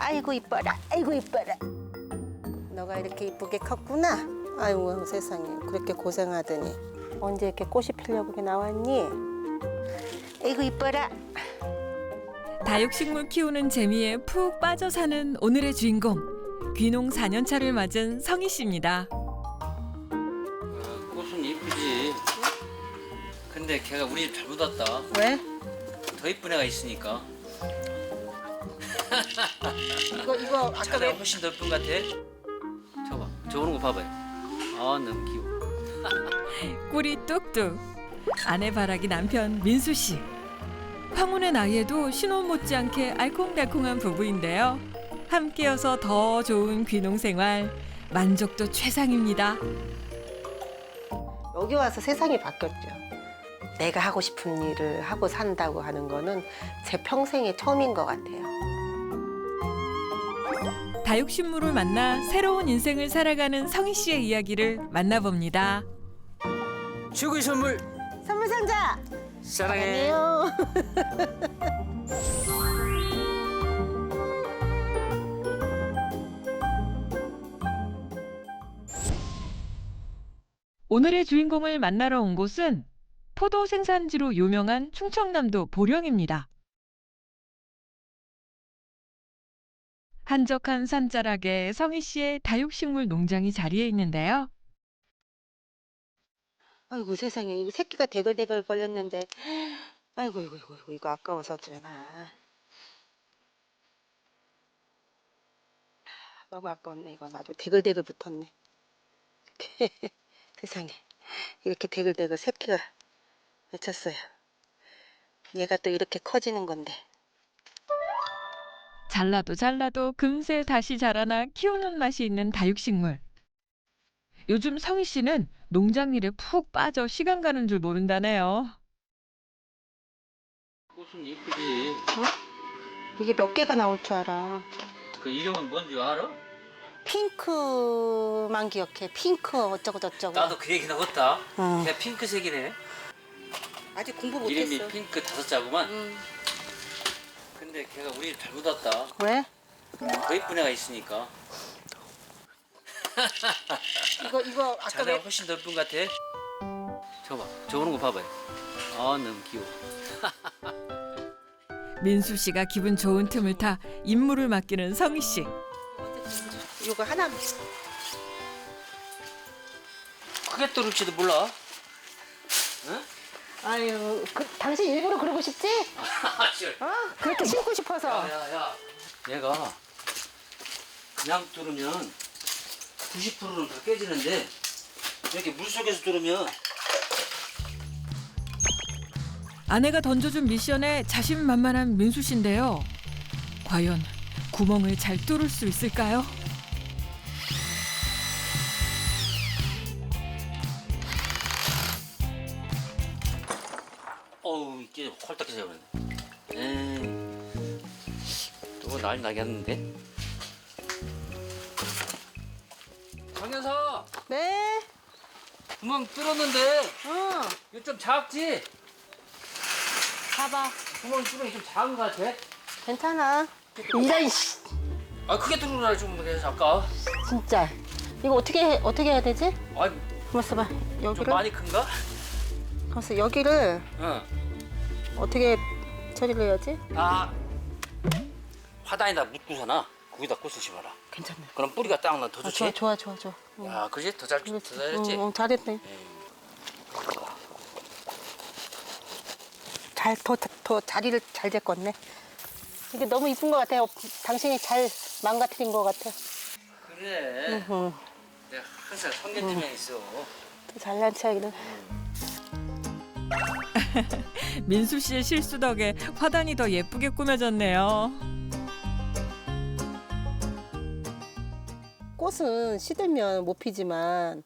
아이고 이뻐라. 아이고 이뻐라. 너가 이렇게 이쁘게 컸구나. 아이고 세상에 그렇게 고생하더니 언제 이렇게 꽃이 피려고 이렇게 나왔니? 아이고 이뻐라. 다육식물 키우는 재미에 푹 빠져 사는 오늘의 주인공 귀농 4년차를 맞은 성희 씨입니다. 꽃은 이쁘지. 근데 걔가 우리 집 잘못 왔다. 왜? 더 이쁜 애가 있으니까. 이거 이거 아까 왜? 훨씬 더것 같아. 저봐, 저 오는 거 봐봐요. 아, 너무 귀여워. 꿀이 뚝뚝. 아내 바라기 남편 민수 씨. 황혼의 나이에도 신혼 못지않게 알콩달콩한 부부인데요. 함께여서 더 좋은 귀농 생활 만족도 최상입니다. 여기 와서 세상이 바뀌었죠. 내가 하고 싶은 일을 하고 산다고 하는 거는 제 평생의 처음인 것 같아요. 다육식물을 만나 새로운 인생을 살아가는 성희 씨의 이야기를 만나봅니다. 최고의 선물 선물 상자 사랑해. 아니에요. 오늘의 주인공을 만나러 온 곳은 포도 생산지로 유명한 충청남도 보령입니다. 한적한 산자락에 성희 씨의 다육식물 농장이 자리해 있는데요. 아이고 세상에. 이거 새끼가 대걸대걸 걸렸는데. 아이고 이거 이거 이거, 이거 아까워서 어쩌나. 너무 아까웠네 이거 아주 대글대글 붙었네. 세상에. 이렇게 대글대글 새끼가 맺혔어요. 얘가 또 이렇게 커지는 건데 잘라도 잘라도 금세 다시 자라나 키우는 맛이 있는 다육식물. 요즘 성희 씨는 농장 일에 푹 빠져 시간 가는 줄 모른다네요. 꽃은 이쁘지. 이게 몇 개가 나올 줄 알아 그 이름은 뭔지 알아? 핑크만 기억해 핑크 어쩌고 저쩌고 나도 그 얘기 나왔다. 응. 걔 핑크색이네. 아직 공부 이름이 못했어 핑크 다섯 자구만. 응. 근데 걔가 우리 집 잘못 왔다. 왜? 더 이쁜 애가 있으니까. 이거 이거 아까 자네가 왜 훨씬 더 이쁜 것 같아. 저봐, 저 오는 거 봐봐요. 아, 너무 귀여워. 민수 씨가 기분 좋은 틈을 타 임무를 맡기는 성희 씨. 이거 하나 크게 떨을지도 몰라. 응? 아유 그, 당신 일부러 그러고 싶지? 아, 씨. 어? 그렇게 심고 싶어서 야, 야, 야. 얘가 그냥 뚫으면 90%는 다 깨지는데 이렇게 물 속에서 뚫으면 아내가 던져준 미션에 자신만만한 민수 씨인데요. 과연 구멍을 잘 뚫을 수 있을까요? 해버렸네. 에이, 또 난리 나겠는데? 강현사 네 구멍 뚫었는데 응. 이거 좀 작지? 봐봐 구멍 뚫으면 좀 작은 것 같아. 괜찮아 이런 씨아 크게 뚫으라 좀 그래서 아까. 진짜 이거 어떻게 해, 어떻게 해야 되지? 아, 가만 있어 봐좀 여기를 많이 큰가? 가만 있어 여기를 응. 어떻게 처리를 해야지? 아 화단에다 묻고서나 거기다 꽃을 심어라. 괜찮네 그럼 뿌리가 딱 나 더 아, 좋지. 좋아 좋아 좋아 좋아 응. 야, 그지? 더 잘, 더 그렇지. 잘했지. 응, 응, 잘했네 예. 잘더 더 자리를 잘 잡겠네 이게 너무 이쁜 것 같아요 당신이 잘 망가뜨린 것 같아 그래. 응. 내가 항상 성견지명 있어. 또 잘난 체하기는 민수 씨의 실수 덕에 화단이 더 예쁘게 꾸며졌네요. 꽃은 시들면 못 피지만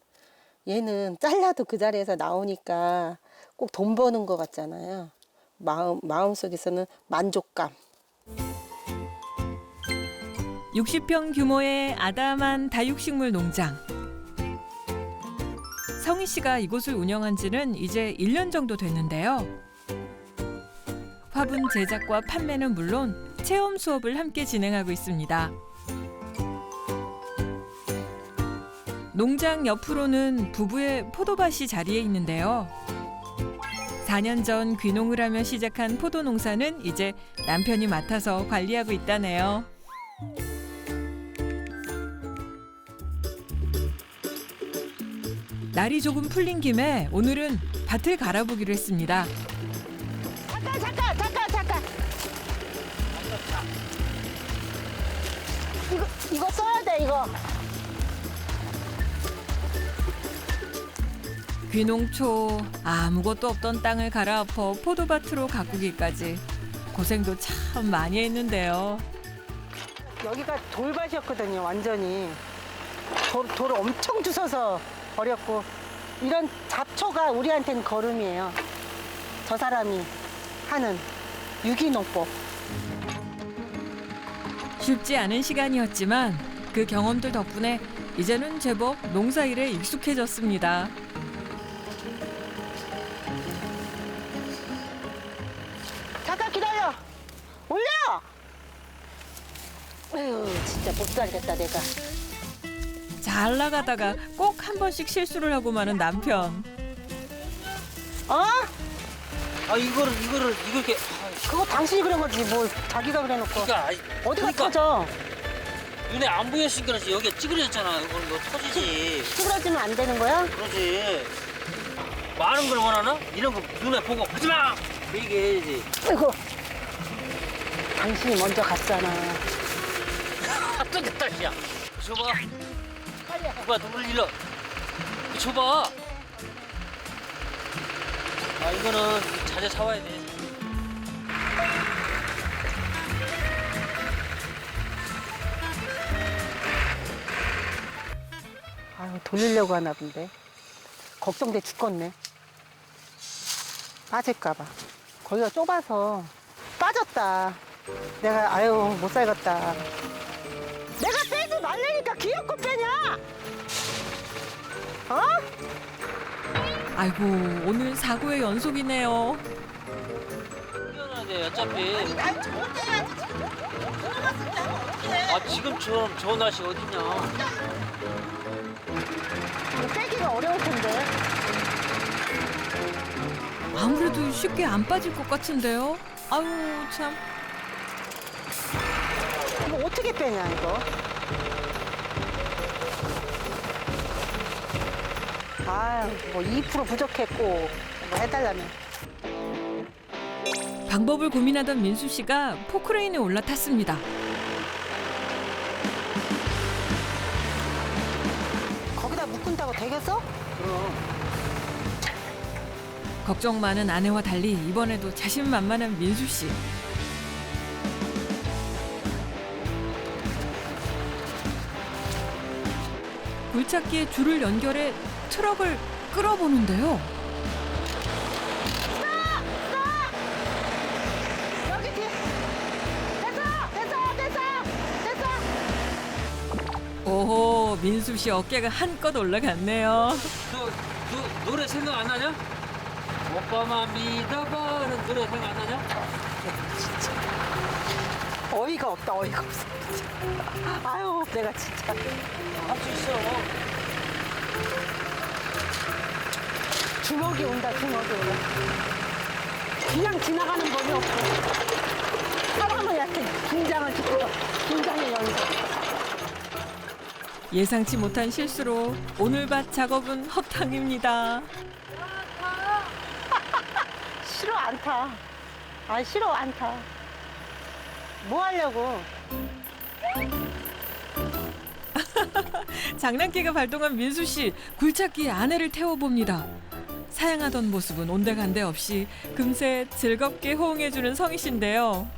얘는 잘라도 그 자리에서 나오니까 꼭 돈 버는 것 같잖아요. 마음 마음 속에서는 만족감. 60평 규모의 아담한 다육식물 농장. 성희 씨가 이곳을 운영한 지는 이제 1년 정도 됐는데요. 화분 제작과 판매는 물론 체험 수업을 함께 진행하고 있습니다. 농장 옆으로는 부부의 포도밭이 자리해 있는데요. 4년 전 귀농을 하며 시작한 포도 농사는 이제 남편이 맡아서 관리하고 있다네요. 날이 조금 풀린 김에 오늘은 밭을 갈아보기로 했습니다. 잠깐 잠깐 잠깐 잠깐. 이거 이거 써야 돼 이거. 귀농 초 아무것도 없던 땅을 갈아엎어 포도밭으로 가꾸기까지 고생도 참 많이 했는데요. 여기가 돌밭이었거든요, 완전히. 돌, 돌을 엄청 주워서 버렸고, 이런 잡초가 우리한테는 거름이에요. 저 사람이 하는 유기농법. 쉽지 않은 시간이었지만 그 경험들 덕분에 이제는 제법 농사일에 익숙해졌습니다. 잠깐 기다려! 올려! 에휴, 진짜 못 살겠다, 내가. 잘 나가다가 꼭 한 번씩 실수를 하고 마는 남편. 어? 아 이거를 이거를 이걸 이렇게 아, 그거 당신이 그런 거지, 뭘 자기가 그래놓고. 그러니까 아이, 어디가 그러니까 터져? 눈에 안 보였으니까 그렇지 여기가 찌그러졌잖아 이거 이거 터지지 찌그러지면 안 되는 거야? 그러지 많은 걸 원하나? 이런 거 눈에 보고 하지마 얘기 해야지 아이고. 당신이 먼저 갔잖아. 또 됐다 야 줘봐 빨리 해. 누가 눈을 일러 줘봐 아 이거는 자재 사와야 돼 아유, 돌리려고 하나 본데. 걱정돼 죽겠네. 빠질까봐. 거기가 좁아서 빠졌다. 내가, 아유, 못 살겠다. 어? 아이고 오늘 사고의 연속이네요. 뛰어나야 돼 어차피 난 좋을 때야지 지금. 들어갔을 때 하면 어떡해. 아 지금처럼 좋은 날씨 어딨냐 이거 빼기가 어려울 텐데. 아무래도 쉽게 안 빠질 것 같은데요. 아유 참. 이거 어떻게 빼냐, 이거? 아유, 뭐2% 부족했고, 뭐 해달라면. 방법을 고민하던 민수 씨가 포크레인에 올라탔습니다. 거기다 묶은다고 되겠어? 걱정 많은 아내와 달리 이번에도 자신만만한 민수 씨. 굴착기에 줄을 연결해 트럭을 끌어보는데요. 여기 뒤에. 됐어! 됐어! 됐어! 됐어! 오호 민수 씨 어깨가 한껏 올라갔네요. 너, 너 노래 생각 안 나냐? 오빠만 믿어봐는 노래 생각 안 나냐? 어이가 없다, 어이가 없어. 아유, 내가 진짜. 할 수 있어 주먹이 온다, 주먹이 온다. 그냥 지나가는 법이 없어. 사람을 약해. 긴장을 짓고, 긴장의 연속. 예상치 못한 실수로 오늘 밭 작업은 허탕입니다. 싫어, 안 타. 아, 싫어, 안 타. 뭐 하려고? 장난기가 발동한 민수 씨 굴착기에 아내를 태워 봅니다. 사양하던 모습은 온데간데 없이 금세 즐겁게 호응해주는 성희 씨인데요.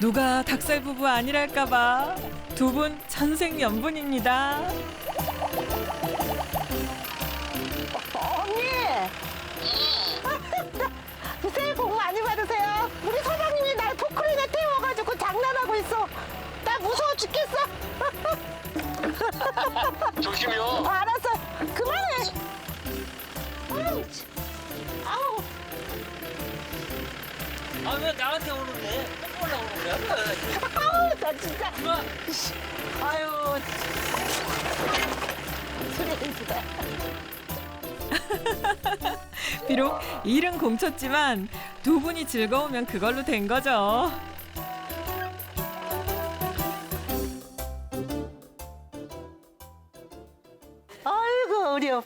누가 닭살 부부 아니랄까봐 두 분 천생연분입니다. 언니! 새해 복 많이 받으세요. 우리 사장 조심히요. 알았어. 그만해. 아우, 참. 아우. 아 왜 나한테 오는데? 꼭 올라오는 거야? 아우 나 진짜 그만. 아유 수레인지다 비록 일은 공쳤지만 두 분이 즐거우면 그걸로 된 거죠.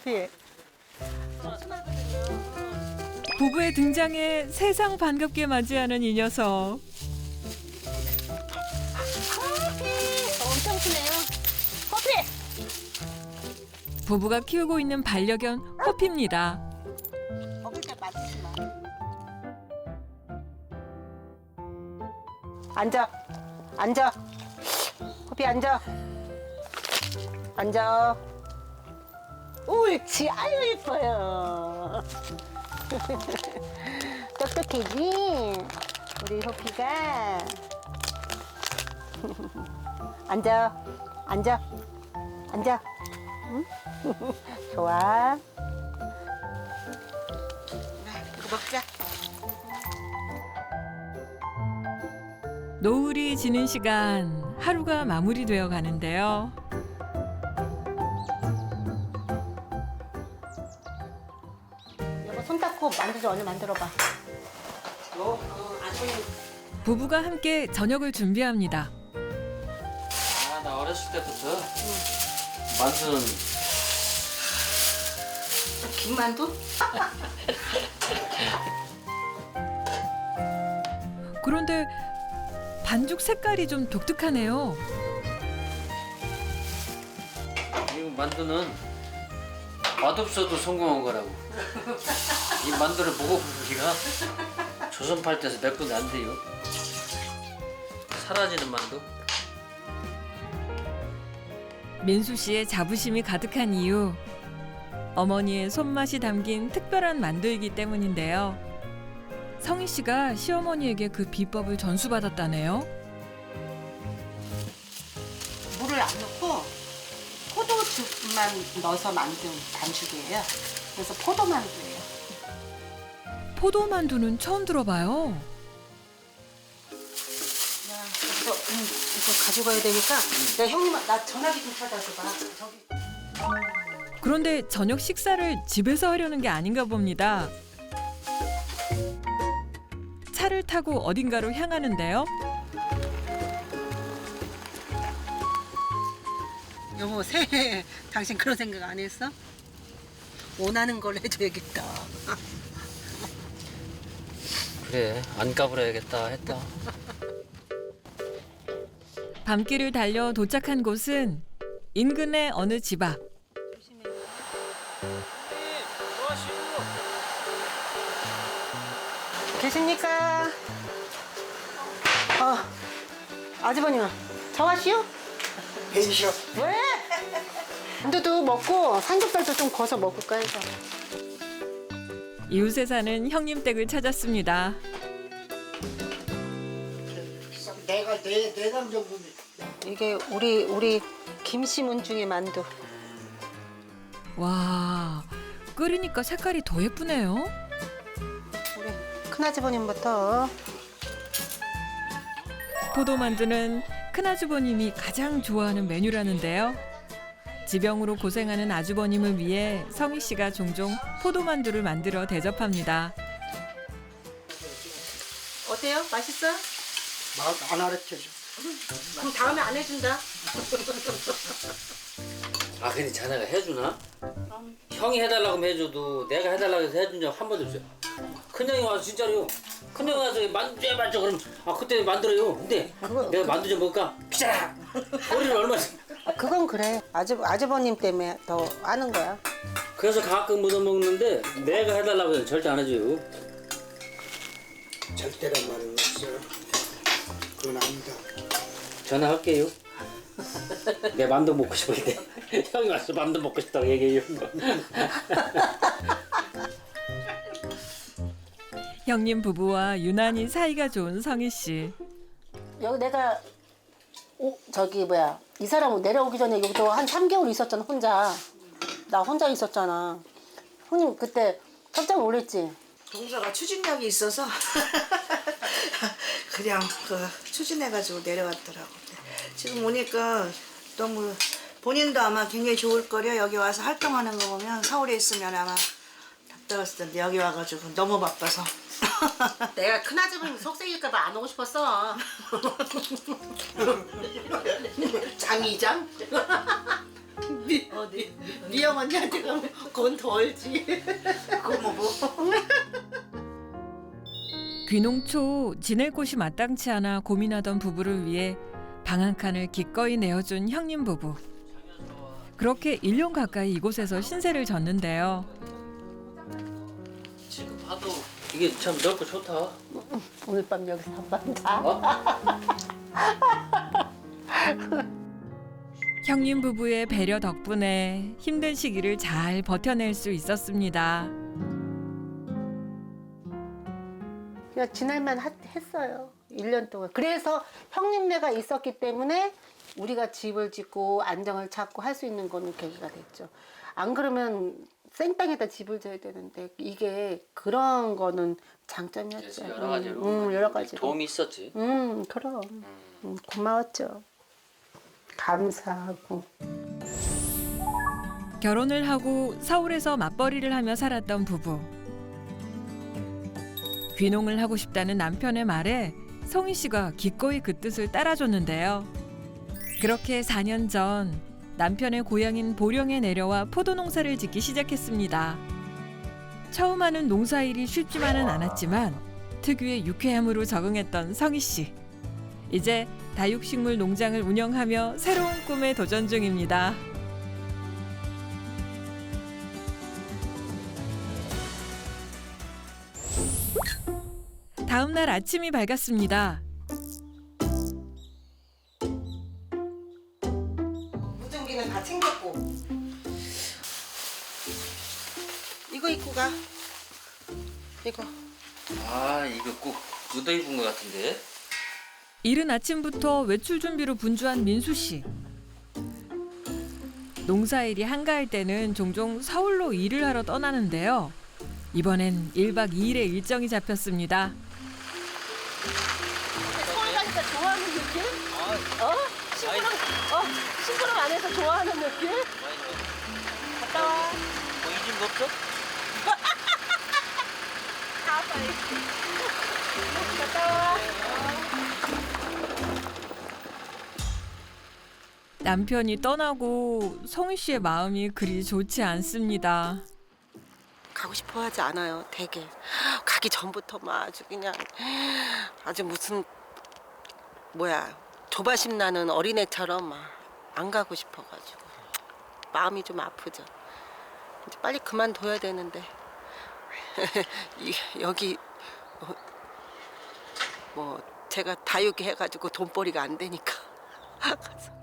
옆에 부부의 등장에 세상 반갑게 맞이하는 이 녀석. 커피! 엄청 크네요 커피 부부가 키우고 있는 반려견 호피입니다. 먹을 때 맞지 마 앉아. 앉아. 커피 앉아. 앉아 옳지 아유 예뻐요. 똑똑해지? 우리 호피가. 앉아 앉아 앉아. 응? 좋아. 이거 먹자. 노을이 지는 시간 하루가 마무리되어 가는데요. 좀 얼른 만들어봐 너? 부부가 함께 저녁을 준비합니다. 아 나 어렸을 때부터 만두는 김만두? 그런데 반죽 색깔이 좀 독특하네요. 이 만두는 맛없어도 성공한 거라고. 이 만두를 먹어보기가 조선 팔때에서 몇 군데 안 돼요. 사라지는 만두. 민수 씨의 자부심이 가득한 이유. 어머니의 손맛이 담긴 특별한 만두이기 때문인데요. 성희 씨가 시어머니에게 그 비법을 전수받았다네요. 물을 안 넣고 포도즙만 넣어서 만든 반죽이에요. 그래서 포도만두예요. 포도 만두는 처음 들어봐요. 야, 이거, 음, 이거 가져가야 되니까 내가 형님 나 전화기 좀 찾아줘봐. 저기. 그런데 저녁 식사를 집에서 하려는 게 아닌가 봅니다. 차를 타고 어딘가로 향하는데요. 여보 새해 당신 그런 생각 안 했어? 원하는 걸 해줘야겠다. 그래 안 까불어야겠다 했다. 밤길을 달려 도착한 곳은 인근의 어느 집 앞. 계십니까? 어, 아주버님, 정하시오? 해주시오. 왜? 만두도 먹고 삼겹살도 좀 구워서 먹을까 해서. 이웃에 사는 형님 댁을 찾았습니다. 내가 내 내장 정도면 이게 우리 우리 김씨문 중의 만두. 와, 끓이니까 색깔이 더 예쁘네요. 우리 큰아주버님부터 포도 만두는 큰아주버님이 가장 좋아하는 메뉴라는데요. 지병으로 고생하는 아주버님을 위해 성희 씨가 종종 포도 만두를 만들어 대접합니다. 어때요? 맛있어? 막안 알아쳐줘. 그럼 다음에 안 해준다. 아 근데 자네가 해주나? 형이 해달라고 하면 해줘도 내가 해달라고 해서 해준 적 한 번도 없어요. 큰형이 와서 진짜로요. 큰형이 와서 만두 좀 해봤죠 그럼 아 그때 만들어요. 근데 그거- 내가 만두 좀 먹을까? 귀찮아. 머리를 얼마 아, 그건 그래. 아주 아주버님 때문에 더 아는 거야. 그래서 가끔 묻어 먹는데 내가 해달라고 해서 절대 안 해줘요. 절대란 말은 없어. 그건 아니다. 전화할게요. 내 만두 먹고 싶을 때 형이 와서 만두 먹고 싶다고 얘기해요. 형님 부부와 유난히 사이가 좋은 성희 씨. 여기 내가 오, 저기 뭐야 이 사람 내려오기 전에 여기도 한 3개월 있었잖아 혼자. 나 혼자 있었잖아. 형님 그때 깜짝 놀랐지. 동서가 추진력이 있어서 그냥 그 추진해가지고 내려왔더라고. 지금 오니까 너무 본인도 아마 굉장히 좋을 거려. 여기 와서 활동하는 거 보면 서울에 있으면 아마 답답했을 텐데 여기 와가지고 너무 바빠서. 내가 큰 아줌마 속색일까봐 안 오고 싶었어. 장이장? 미, 어디? 미영 언니한테 가면 그건 덜지. 뭐. 귀농초 지낼 곳이 마땅치 않아 고민하던 부부를 위해 방 한 칸을 기꺼이 내어준 형님 부부. 그렇게 1년 가까이 이곳에서 신세를 졌는데요. 지금 봐도 이게 참 넓고 좋다. 오늘 밤 여기서 한밤 자. 형님 부부의 배려 덕분에 힘든 시기를 잘 버텨낼 수 있었습니다. 그냥 지날만 하- 했어요. 1년 동안. 그래서 형님네가 있었기 때문에 우리가 집을 짓고 안정을 찾고 할 수 있는 거는 계기가 됐죠. 안 그러면 생땅에다 집을 져야 되는데 이게 그런 거는 장점이었죠. 여러 가지로 음, 음, 여러 가지로. 도움이 있었지. 음, 그럼. 음, 고마웠죠. 감사하고. 결혼을 하고 서울에서 맞벌이를 하며 살았던 부부. 귀농을 하고 싶다는 남편의 말에 성희 씨가 기꺼이 그 뜻을 따라줬는데요. 그렇게 4년 전 남편의 고향인 보령에 내려와 포도 농사를 짓기 시작했습니다. 처음 하는 농사일이 쉽지만은 않았지만 특유의 유쾌함으로 적응했던 성희 씨. 이제 다육식물 농장을 운영하며 새로운 꿈에 도전 중입니다. 다음 날 아침이 밝았습니다. 이거. 아 이거 꼭 묻어 입은 것 같은데. 이른 아침부터 외출 준비로 분주한 민수 씨. 농사일이 한가할 때는 종종 서울로 일을 하러 떠나는데요. 이번엔 1박 2일의 일정이 잡혔습니다. 서울 가니까 좋아하는 느낌? 어? 심부름, 어? 심부름 안 해서 좋아하는 느낌? 갔다 와. 뭐이집 뭐 없어? 와. 남편이 떠나고 성희 씨의 마음이 그리 좋지 않습니다. 가고 싶어 하지 않아요, 되게. 가기 전부터 막 아주 그냥 아주 무슨 뭐야 조바심 나는 어린애처럼 막 안 가고 싶어 가지고 마음이 좀 아프죠. 이제 빨리 그만둬야 되는데 이- 여기 어, 뭐 제가 다육이 해가지고 돈벌이가 안 되니까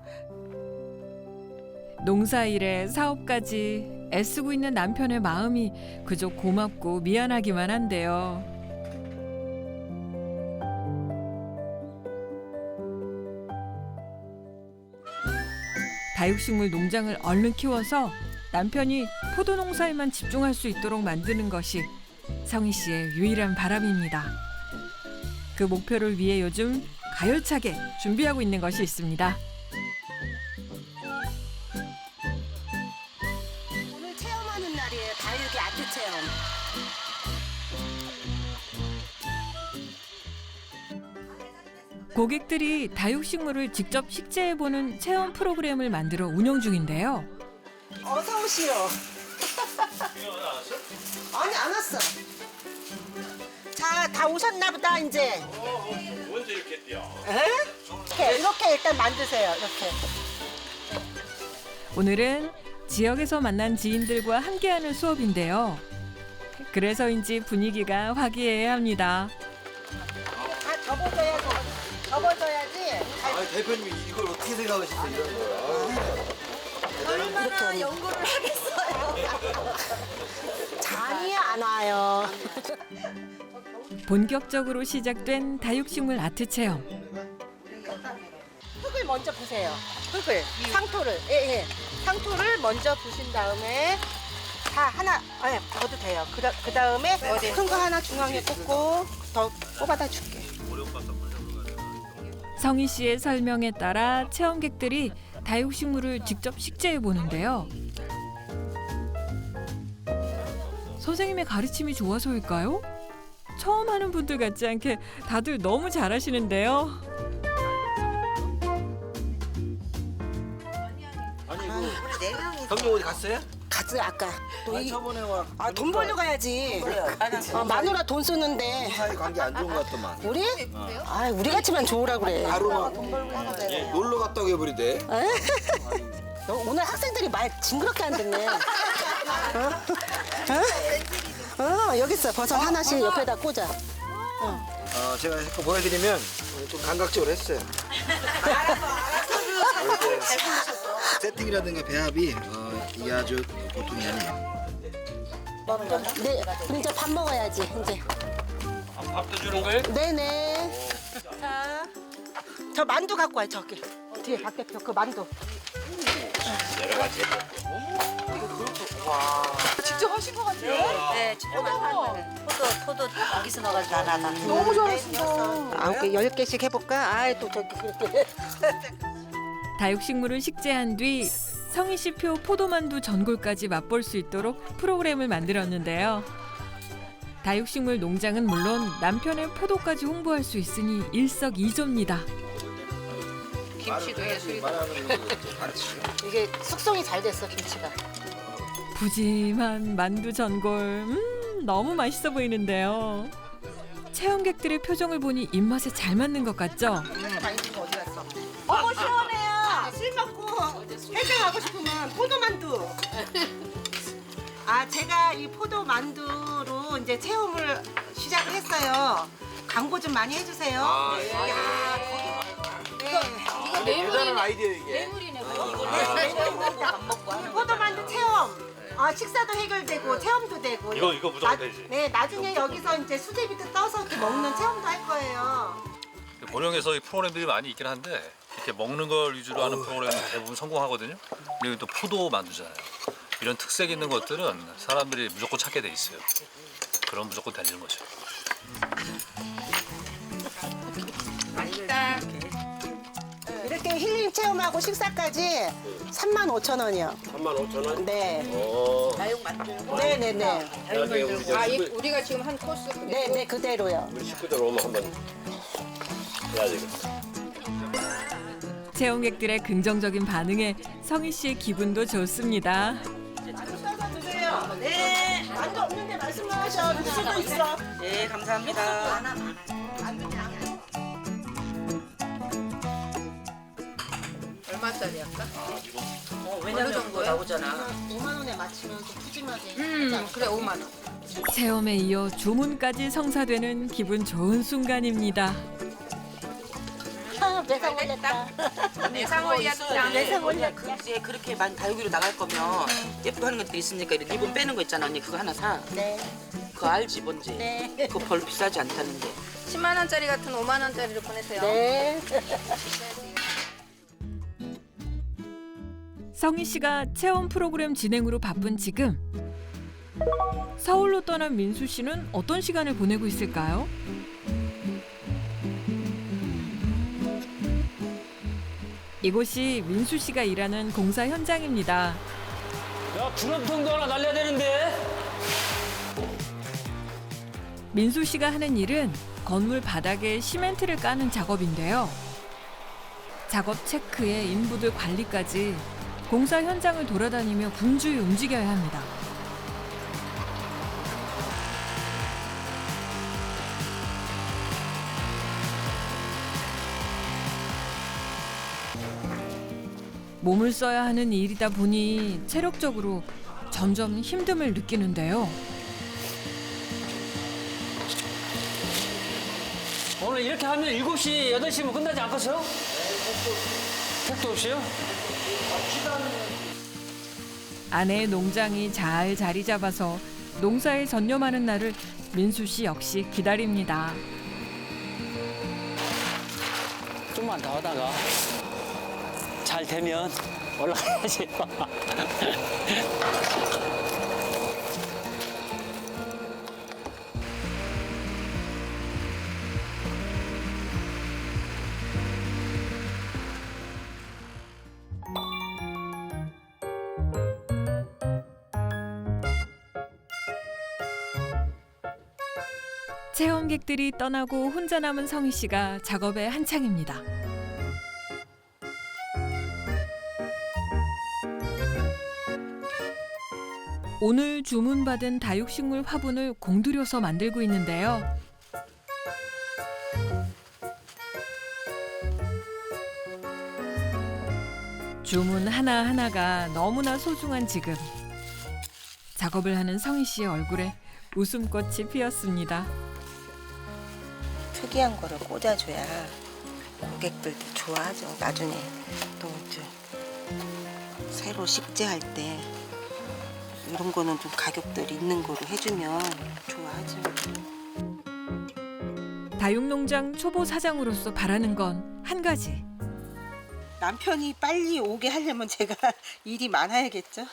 농사일에 사업까지 애쓰고 있는 남편의 마음이 그저 고맙고 미안하기만 한데요. 다육식물 농장을 얼른 키워서 남편이 포도 농사에만 집중할 수 있도록 만드는 것이 성희 씨의 유일한 바람입니다. 그 목표를 위해 요즘 가열차게 준비하고 있는 것이 있습니다. 오늘 체험하는 날이에요. 다육이 아트 체험. 고객들이 다육식물을 직접 식재해보는 체험 프로그램을 만들어 운영 중인데요. 어서 오시오. 아니 안 왔어. 자, 다 오셨나 보다 이제. 언제 이렇게 뛰어? 이렇게 이렇게 일단 만드세요. 이렇게. 오늘은 지역에서 만난 지인들과 함께하는 수업인데요. 그래서인지 분위기가 화기애애합니다. 다 접어줘야지. 접어줘야지. 아 대표님 이걸 어떻게 생각하셨어요 이런 걸? 얼마나 연구를 하겠어요. 잠이 안 와요. 본격적으로 시작된 다육식물 아트 체험. 흙을 먼저 부세요. 흙을 상토를 예 예. 상토를 먼저 부신 다음에 다 하나 예 넣어도 돼요. 그다 그 다음에 큰 거 하나 중앙에 꽂고 더 뽑아다 줄게. 성희 씨의 설명에 따라 체험객들이 다육식물을 직접 식재해 보는데요. 선생님의 가르침이 좋아서일까요? 처음 하는 분들 같지 않게 다들 너무 잘하시는데요. 아니 이거 형님 어디 갔어요? 갔어 아까. 또 아니 이, 저번에 와. 아, 돈 벌려 가야지. 아, 마누라 돈 쓰는데. 사이 관계 안 좋은 것 같더만. 우리? 아, 우리 같지만 좋으라 그래. 바로 막 놀러 갔다고 해버리대. 너 오늘 학생들이 말 징그럽게 안 듣네. 어? 어? 어, 여기 있어. 버섯 하나씩 옆에다 꽂아. 어, 제가 잠깐 보여드리면 좀 감각적으로 했어요. 이렇게 세팅이라든가 배합이 어, 이게 아주 보통이 아니에요. 네, 그럼 이제 밥 먹어야지, 이제. 밥도 주는 거예요? 네네. 자, 저 만두 갖고 와요, 저기. 뒤에 박 대표 그 만두. 네, 집에만 하는 포도 포도 여기서 넣어가지고 나나나. 너무 잘했어. 아홉 개, 열 개씩 해볼까? 아이, 또 저기 그렇게. 다육식물을 식재한 뒤 성희 씨표 포도만두 전골까지 맛볼 수 있도록 프로그램을 만들었는데요. 다육식물 농장은 물론 남편의 포도까지 홍보할 수 있으니 일석이조입니다. 김치도 예술이다. 이게 숙성이 잘 됐어, 김치가. 부짐한 만두 전골, 음, 너무 맛있어 보이는데요. 체험객들의 표정을 보니 입맛에 잘 맞는 것 같죠? 어머, 시원해요. 술 먹고 해장하고 싶으면 포도만두. 아, 제가 이 포도만두로 이제 체험을 시작을 했어요. 광고 좀 많이 해주세요. 야, 거기- 네. 대단한 아이디어 이게. 포도만두 체험. 아 식사도 해결되고 체험도 되고. 이거- 이거 무조건 나- 되지. 네 나중에 여기서 이제 수제비도 떠서 이렇게 먹는 체험도 할 거예요. 고령에서 이 프로그램들이 많이 있긴 한데 이렇게 먹는 걸 위주로 하는 프로그램은 대부분 성공하거든요. 그리고 또 포도 만두잖아요. 이런 특색 있는 것들은 사람들이 무조건 찾게 돼 있어요. 그럼 무조건 달리는 거죠. 체험하고 식사까지 3만 5천 원이요. 3만 5천 원? 네. 어. 네네네. 나중에 우리 저 식구, 우리가 지금 한 코스 네네 그대로요. 우리 식구들 오면 한번 해야 되겠다. 체험객들의 긍정적인 반응에 성희 씨의 기분도 좋습니다. 네. 만두 없는데 말씀만 하셔. 수도 있어. 네, 감사합니다. 얼마짜리 할까? 왜냐면 정도 나오잖아. 5만 원에 맞추면 좀 푸짐하게. 음, 그래 5만 원. 체험에 이어 주문까지 성사되는 기분 좋은 순간입니다. 아, 매상 올렸다. 내상 올렸다. 매상 올렸다. 그 이제 그렇게 많이 다육이로 나갈 거면 예쁘게 하는 것들이 있으니까 이렇게 리본 빼는 거 있잖아 언니 그거 하나 사 네. 그거 알지 뭔지 네. 그거 별로 비싸지 않다는데 10만 원짜리 같은 5만 원짜리로 보내세요. 네. 성희 씨가 체험 프로그램 진행으로 바쁜 지금 서울로 떠난 민수 씨는 어떤 시간을 보내고 있을까요? 이곳이 민수 씨가 일하는 공사 현장입니다. 야, 구렁텅도 하나 날려야 되는데. 민수 씨가 하는 일은 건물 바닥에 시멘트를 까는 작업인데요. 작업 체크에 인부들 관리까지 공사 현장을 돌아다니며 분주히 움직여야 합니다. 몸을 써야 하는 일이다 보니 체력적으로 점점 힘듦을 느끼는데요. 오늘 이렇게 하면 7시, 8시면 끝나지 않겠어요? 택도 없이요? 아내의 농장이 잘 자리 잡아서 농사에 전념하는 날을 민수 씨 역시 기다립니다. 좀만 더 하다가 잘 되면 올라가야지. 체험객들이 떠나고 혼자 남은 성희 씨가 작업에 한창입니다. 오늘 주문받은 다육식물 화분을 공들여서 만들고 있는데요. 주문 하나하나가 너무나 소중한 지금. 작업을 하는 성희 씨의 얼굴에 웃음꽃이 피었습니다. 특이한 거를 꽂아줘야 고객들도 좋아하죠. 나중에 또 새로 식재할 때 이런 거는 좀 가격들 있는 거로 해주면 좋아하죠. 다육농장 초보 사장으로서 바라는 건 한 가지. 남편이 빨리 오게 하려면 제가 일이 많아야겠죠.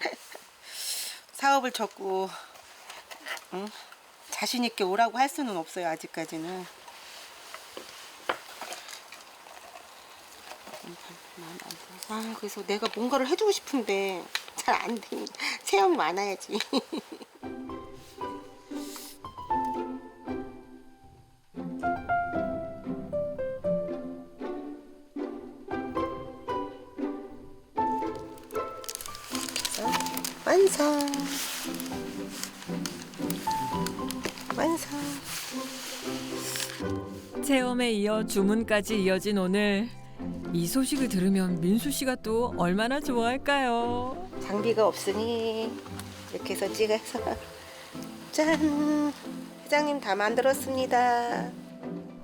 사업을 접고 응? 자신 있게 오라고 할 수는 없어요 아직까지는. 아 그래서 내가 뭔가를 해주고 싶은데 잘 안 돼. 체험이 많아야지. 완성. 체험에 이어 주문까지 이어진 오늘 이 소식을 들으면 민수 씨가 또 얼마나 좋아할까요? 장비가 없으니 이렇게 해서 찍어서 짠. 회장님 다 만들었습니다.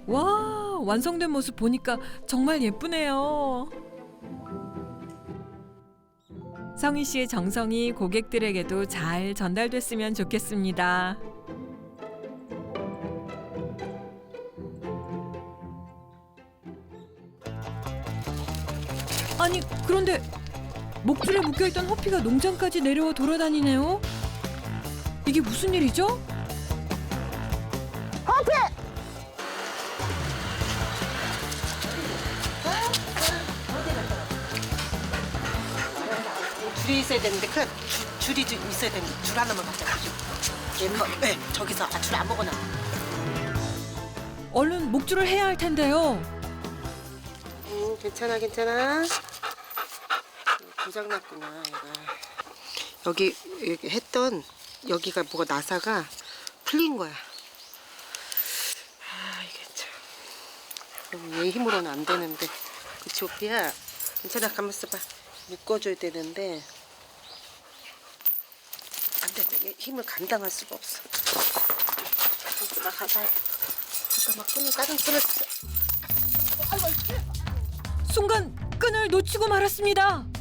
와 완성된 모습 보니까 정말 예쁘네요. 성희 씨의 정성이 고객들에게도 잘 전달됐으면 좋겠습니다. 아니 그런데 목줄에 묶여있던 호피가 농장까지 내려와 돌아다니네요. 이게 무슨 일이죠? 줄이 있어야 되는데 그 줄- 줄이 좀 있어야 되는데 줄 하나만 갖다 주죠. 예, 네, 저기서 아, 줄안 먹어놔. 얼른 목줄을 해야 할 텐데요. 음, 괜찮아, 괜찮아. 고장 났구나, 얘가. 여기, 했던 여기가 뭐가 나사가 풀린 거야. 아, 이게 참. 그럼 얘 힘으로는 안 되는데. 그치, 오피야? 괜찮아, 가만 있어봐. 묶어줘야 되는데. 안 돼, 얘 힘을 감당할 수가 없어. 잠깐만, 가자. 잠깐만, 끈을, 다른 끈을. 순간 끈을 놓치고 말았습니다.